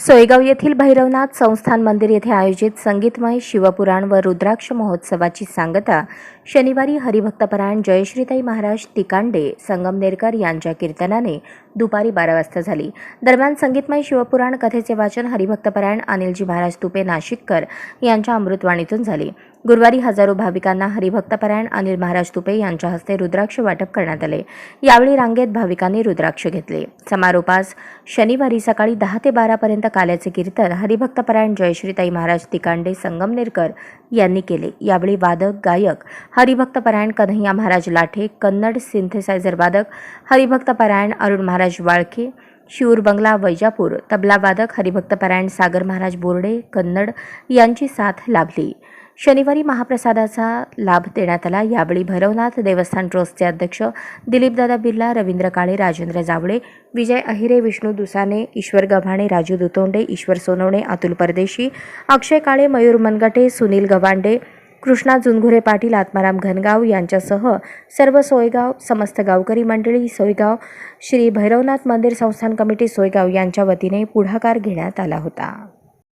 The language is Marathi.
सोयगाव येथील भैरवनाथ संस्थान मंदिर येथे आयोजित संगीतमय शिवपुराण व रुद्राक्ष महोत्सवाची सांगता शनिवारी हरिभक्तपरायण जयश्रीताई महाराज तिकांडे संगमनेरकर यांच्या कीर्तनाने दुपारी बारा वाजता झाली. दरम्यान संगीतमय शिवपुराण कथेचे वाचन हरिभक्तपरायण अनिलजी महाराज तुपे नाशिककर यांच्या अमृतवाणीतून झाले. गुरुवारी हजारो भाविकांना हरिभक्तपरायण अनिल महाराज तुपे यांच्या हस्ते रुद्राक्ष वाटप करण्यात आले. यावेळी रांगेत भाविकांनी रुद्राक्ष घेतले. समारोपास शनिवारी सकाळी दहा ते बारापर्यंत काल्याचे कीर्तन हरिभक्तपरायण जयश्रीताई महाराज तिकांडे संगमनेरकर यांनी केले. यावेळी वादक गायक हरिभक्तपरायण कन्हैया महाराज लाठे कन्नड सिंथेसायझर वादक हरिभक्तपरायण अरुण महाराज वाळके शिऊर बंगला वैजापूर तबलावादक हरिभक्तपरायण सागर महाराज बोर्डे कन्नड यांची साथ लाभली. शनिवारी महाप्रसादाचा लाभ देण्यात आला. यावेळी भैरवनाथ देवस्थान ट्रस्टचे अध्यक्ष दिलीपदादा बिर्ला रवींद्र काळे राजेंद्र जावळे विजय अहिरे विष्णू दुसाने ईश्वर गव्हाणे राजू दुतोंडे ईश्वर सोनवणे अतुल परदेशी अक्षय काळे मयूर मनगटे सुनील गवांडे कृष्णा जुनघुरे पाटील आत्माराम घनगाव यांच्यासह सर्व सोयगाव समस्त गावकरी मंडळी सोयगाव श्री भैरवनाथ मंदिर संस्थान कमिटी सोयगाव यांच्या वतीने पुढाकार घेण्यात आला होता.